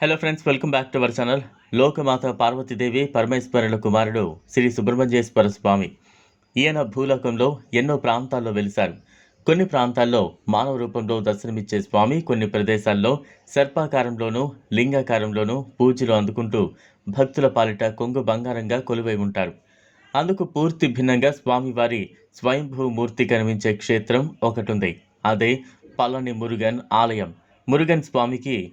Hello friends welcome back to our channel లోకమాత Parvatidevi పరమేశ్వరుల కుమారుడు శ్రీ సుబ్రహ్మణ్యేశ్వర స్వామి ఈయన భూలోకంలో ఎన్నో ప్రాంతాల్లో వెలిశారు. కొన్ని ప్రాంతాల్లో మానవ రూపంలో దర్శనమిచ్చే స్వామి కొన్ని ప్రదేశాల్లో సర్పాకారంలోనూ లింగాకారంలోనూ పూజలు అందుకుంటూ భక్తుల పాలిట కొంగు బంగారంగా కొలువై ఉంటారు. అందుకు పూర్తి భిన్నంగా స్వామివారి స్వయంభూ మూర్తి కనిపించే క్షేత్రం ఒకటుంది. అదే పళని మురుగన్ ఆలయం. మురుగన్ స్వామికి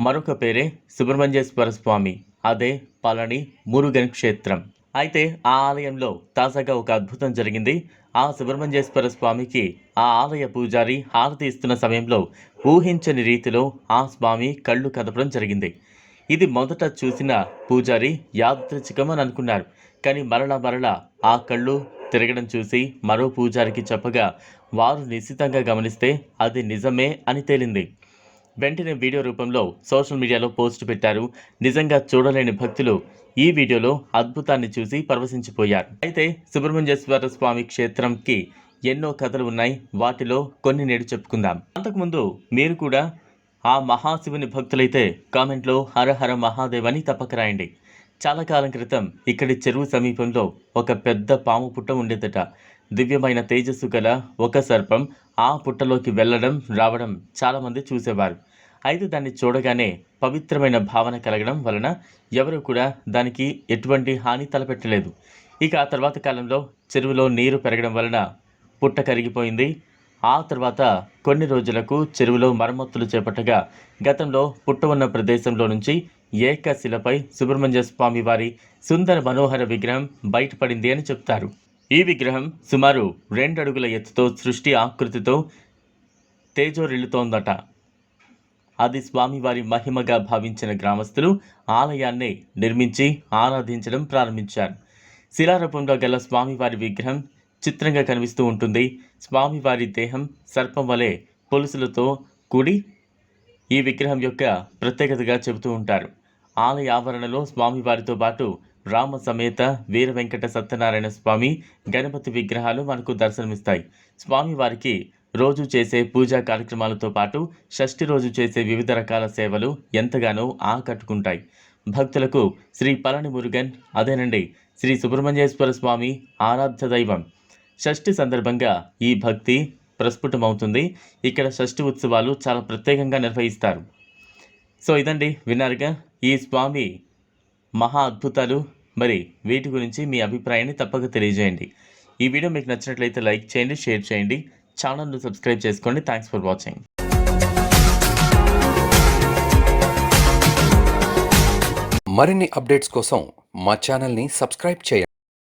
మరొక పేరే సుబ్రహ్మణ్యేశ్వర స్వామి. అదే పళని మురుగన్ క్షేత్రం. అయితే ఆ ఆలయంలో తాజాగా ఒక అద్భుతం జరిగింది. ఆ సుబ్రహ్మణ్యేశ్వర స్వామికి ఆ ఆలయ పూజారి హారతి ఇస్తున్న సమయంలో ఊహించని రీతిలో ఆ స్వామి కళ్ళు కదపడం జరిగింది. ఇది మొదట చూసిన పూజారి యాదృచ్ఛికం అని అనుకున్నారు. కానీ మరలా మరలా ఆ కళ్ళు తిరగడం చూసి మరో పూజారికి చెప్పగా వారు నిశ్చితంగా గమనిస్తే అది నిజమే అని తేలింది. వెంటనే వీడియో రూపంలో సోషల్ మీడియాలో పోస్ట్ పెట్టారు. నిజంగా చూడలేని భక్తులు ఈ వీడియోలో అద్భుతాన్ని చూసి పరవశించిపోయారు. అయితే సుబ్రహ్మణ్యేశ్వర స్వామి క్షేత్రంకి ఎన్నో కథలు ఉన్నాయి. వాటిలో కొన్ని నేడు చెప్పుకుందాం. అంతకుముందు మీరు కూడా ఆ మహాశివుని భక్తులైతే కామెంట్లో హర హర మహాదేవ్ అని తప్పక రాయండి. చాలా కాలం క్రితం ఇక్కడి చెరువు సమీపంలో ఒక పెద్ద పాము పుట్ట ఉండేదట. దివ్యమైన తేజస్సు గల ఒక సర్పం ఆ పుట్టలోకి వెళ్ళడం రావడం చాలామంది చూసేవారు. అయితే దాన్ని చూడగానే పవిత్రమైన భావన కలగడం వలన ఎవరు కూడా దానికి ఎటువంటి హాని తలపెట్టలేదు. ఇక ఆ తర్వాత కాలంలో చెరువులో నీరు పెరగడం వలన పుట్ట కరిగిపోయింది. ఆ తర్వాత కొన్ని రోజులకు చెరువులో మరమ్మతులు చేపట్టగా గతంలో పుట్ట ఉన్న ప్రదేశంలో నుంచి ఏకశిలపై సుబ్రహ్మణ్య స్వామి వారి సుందర మనోహర విగ్రహం బయటపడింది అని చెప్తారు. ఈ విగ్రహం సుమారు రెండు అడుగుల ఎత్తుతో సృష్టి ఆకృతితో తేజోరిల్లుతోందట. అది స్వామివారి మహిమగా భావించిన గ్రామస్తులు ఆలయాన్ని నిర్మించి ఆరాధించడం ప్రారంభించారు. శిలారూపంలో గల స్వామివారి విగ్రహం చిత్రంగా కనిపిస్తూ ఉంటుంది. స్వామివారి దేహం సర్పం వలె పొలుసులతో కూడి ఈ విగ్రహం యొక్క ప్రత్యేకతగా చెబుతూ ఉంటారు. ఆలయ ఆవరణలో స్వామివారితో పాటు రామ సమేత వీర వెంకట సత్యనారాయణ స్వామి గణపతి విగ్రహాలు మనకు దర్శనమిస్తాయి. స్వామివారికి రోజు చేసే పూజా కార్యక్రమాలతో పాటు షష్ఠి రోజు చేసే వివిధ రకాల సేవలు ఎంతగానో ఆకట్టుకుంటాయి. భక్తులకు శ్రీ పళని మురుగన్ అదేనండి శ్రీ సుబ్రహ్మణ్యేశ్వర స్వామి ఆరాధ్య దైవం. షష్ఠి సందర్భంగా ఈ భక్తి ప్రస్ఫుటమవుతుంది. ఇక్కడ షష్ఠి ఉత్సవాలు చాలా ప్రత్యేకంగా నిర్వహిస్తారు. సో ఇదండి విన్నారుగా ఈ స్వామి మహా అద్భుతాలు. మరి వీటి గురించి మీ అభిప్రాయాన్ని తప్పక తెలియజేయండి. ఈ వీడియో మీకు నచ్చినట్లయితే లైక్ చేయండి షేర్ చేయండి. ఛానల్ను సబ్స్క్రైబ్ చేసుకోండి. Thanks for watching. మరిన్ని అప్డేట్స్ కోసం మా ఛానల్ని సబ్స్క్రైబ్ చేయండి.